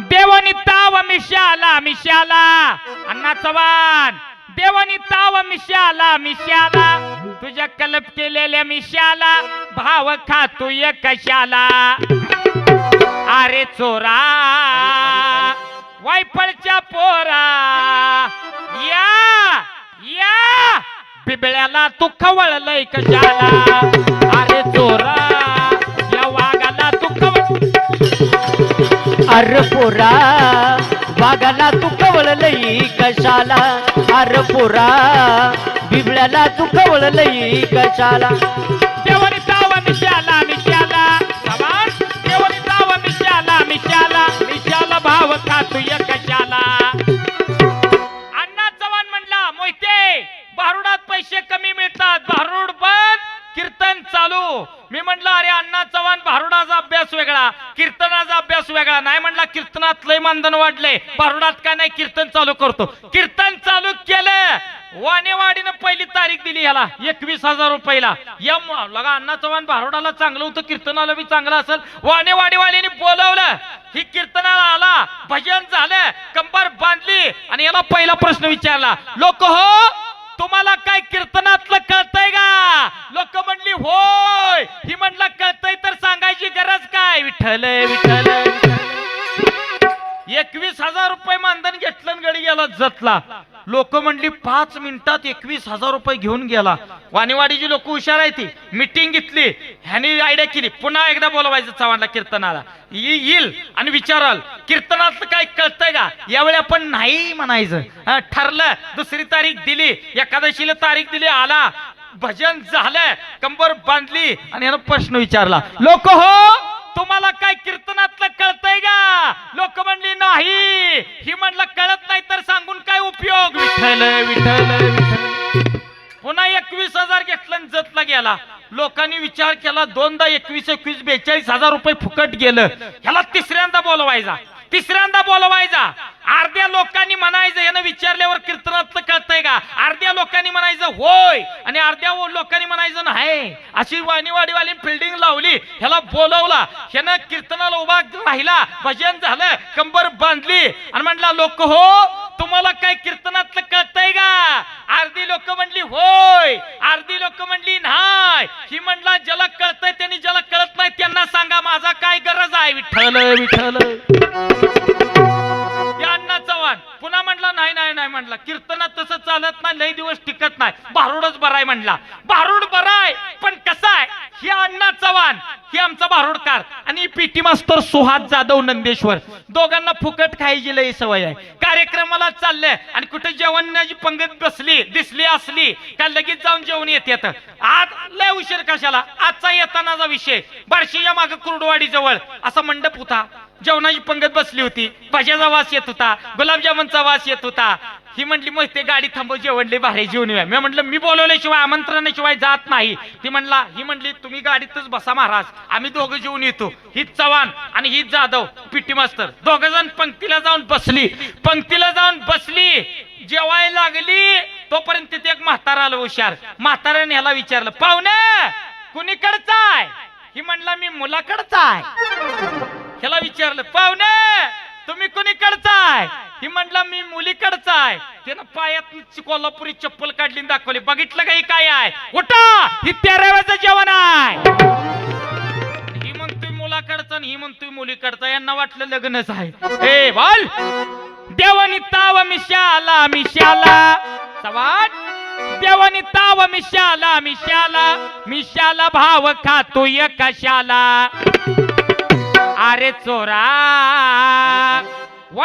देवानी ताव मिशाला मिशाला अण्णा चव्हाण देवानी ताव मिशाला मिशाला तुझ्या कलप केलेल्या मिशाला भाव खातोय कशाला अरे चोरा वायफळच्या पोरा. या या. बिबळ्याला तू खवळलंय कशाला? अरे चोरा. अर पोरा वाघाला तू कवळलई कशाला? अर पोरा बिबळ्याला तू कवळलई कशाला? देवरी ताव मिशाला मिशाला सवार देवरी ताव मिशाला मिशाला मिशाला भाव खातोय कशाला अण्णा चालू. मी म्हटलं अरे अण्णा चव्हाण भारुडाचा अभ्यास वेगळा कीर्तनाचा अभ्यास वेगळा. नाही म्हणला कीर्तनात लय मानधन वाढले भारुडात काय नाही कीर्तन चालू करतो? कीर्तन चालू केलं वाणेवाडीनं पहिली तारीख दिली ह्याला एकवीस हजार रुपयाला. या लगा अण्णा चव्हाण भारुडाला चांगलं होतं कीर्तनाला बी चांगलं असेल. वाणेवाडीवाल्यांनी बोलवलं. ही कीर्तनाला आला भजन झालं कंबर बांधली आणि याला पहिला प्रश्न विचारला लोक हो तुम्हाला काय कीर्तनातलं कळतंय का? लोक म्हणली होय. ही म्हणलं कळतंय तर सांगायची गरज काय? विठ्ठल विठ्ठल. एकवीस हजार रुपये मानधन घेतलं गडी गेला जतला. लोक म्हणली पाच मिनिटात एकवीस हजार रुपये घेऊन गेला. वाणीवाडीची लोक हुशार आहे ती. मिटिंग घेतली. ह्यानी आयडिया केली. पुन्हा एकदा बोलवायचं चव्हाणला कीर्तनाला. येईल आणि विचाराल कीर्तनातलं काय कळतंय का? यावेळी आपण नाही म्हणायचं. ठरलं. दुसरी तारीख दिली. एकादशीला तारीख दिली. आला. भजन झालं. कंबर बांधली. आणि यानं प्रश्न विचारला. लोक हो! तुम्हाला काय कीर्तनातलं कळतंय का? लोक म्हणली नाही. ही म्हणलं कळत नाही तर सांगून काय उपयोग? विठ्ठल विठ्ठल. पुन्हा एकवीस हजार घेतलं आणि जतला गेला. लोकांनी विचार केला दोनदा एकवीस एकवीस बेचाळीस हजार रुपये फुकट गेलं. ह्याला तिसऱ्यांदा बोलवायचा. तिसऱ्यांदा बोलवायचा. अर्ध्या लोकांनी म्हणायचं यानं विचारल्यावर कीर्तनातलं कळतंय का? अर्ध्या लोकांनी म्हणायचं होय. आणि अर्ध्या लोकांनी म्हणायचं नाही. अशी वाणीवाडीवाली फिल्डिंग लावली ह्याला बोलवला. ह्यानं कीर्तनाला उभा राहिला भजन झालं कंबर बांधली. आणि म्हणला लोक हो तुम्हाला काय कीर्तनातलं कळतंय का? अर्धी लोक म्हणली होय. अर्धी लोक म्हणली नाही. ही म्हणला ज्याला कळतंय त्यांनी ज्याला कळत नाही त्यांना सांगा माझा काय गरज आहे? विठ्ठल विठ्ठल. कीर्तन पुन्हा म्हटलं नाही नाही नाही म्हटलं कीर्तनात तसं चालत नाही लय दिवस टिकत नाही. भारूडच बराय म्हटला भारुड बराय पण कसा आहे हे अण्णा चव्हाण हे आमचा भारुडकार. आणि पीटी मास्तर सुहास जाधव नंदेश्वर. दोघांना फुकट खायची लई सवय आहे. कार्यक्रमाला चाललंय. आणि कुठे जेवणाची पंगत बसली दिसली असली का लगेच जाऊन जेवण येत आज लय उशीर कशाला? आजचा येतानाचा विषय. बार्शीच्या माग कुर्डवाडी जवळ असा मंडप होता. जेवणाची पंगत बसली होती. भाज्याचा वास येत होता. गुलाबजामुनचा वास येत होता. ही म्हटली मग ते गाडी थांबव जेवणले भारी जेवण येऊया मी म्हटलं मी बोलवल्याशिवाय आमंत्रणाशिवाय जात नाही. ती म्हणला ही म्हणली तुम्ही गाडीतच बसा महाराज आम्ही दोघं जेवून येतो. ही चव्हाण आणि ही जाधव पिटी मास्तर. दोघं जण पंक्तीला जाऊन बसली. पंक्तीला जाऊन बसली. जेवायला लागली. तोपर्यंत तिथे एक म्हातारा आलं हुशार. म्हाताऱ्याने ह्याला विचारलं पाहुणे कुणीकडचा आहे? ही म्हणला मी मुलाकडचा आहे. ह्याला विचारलं पाहुणे तुम्ही कुणीकडचा आहे? ती म्हटलं मी मुलीकडचा आहे. त्यानं पायात कोल्हापुरी चप्पल काढली आणि दाखवली. बघितलं का ही काय आहे? उठा! ही तेराव्याचं जेवण आहे. ही म्हणतोय मुलाकडचं आणि ही म्हणतोय मुलीकडचं. यांना वाटलं लग्नच आहे ए बोल! देवानी ताव मिशाला मिशाला सवाट! देवानी ताव मिशाला मिशाला मिशाला भाव खातोय कशाला? अरे चोरा!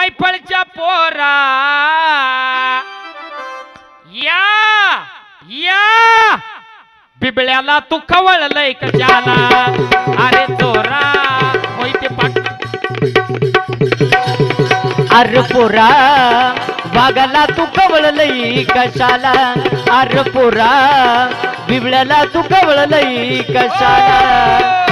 मैफळच्या पोरा. या या. बिबळ्याला तू खवळलंय कशाला अरे चोरा मोहिते पाट अर पोरा वाघाला तू कवळलई कशाला अरे पोरा बिबळ्याला तू कवळलई कशाला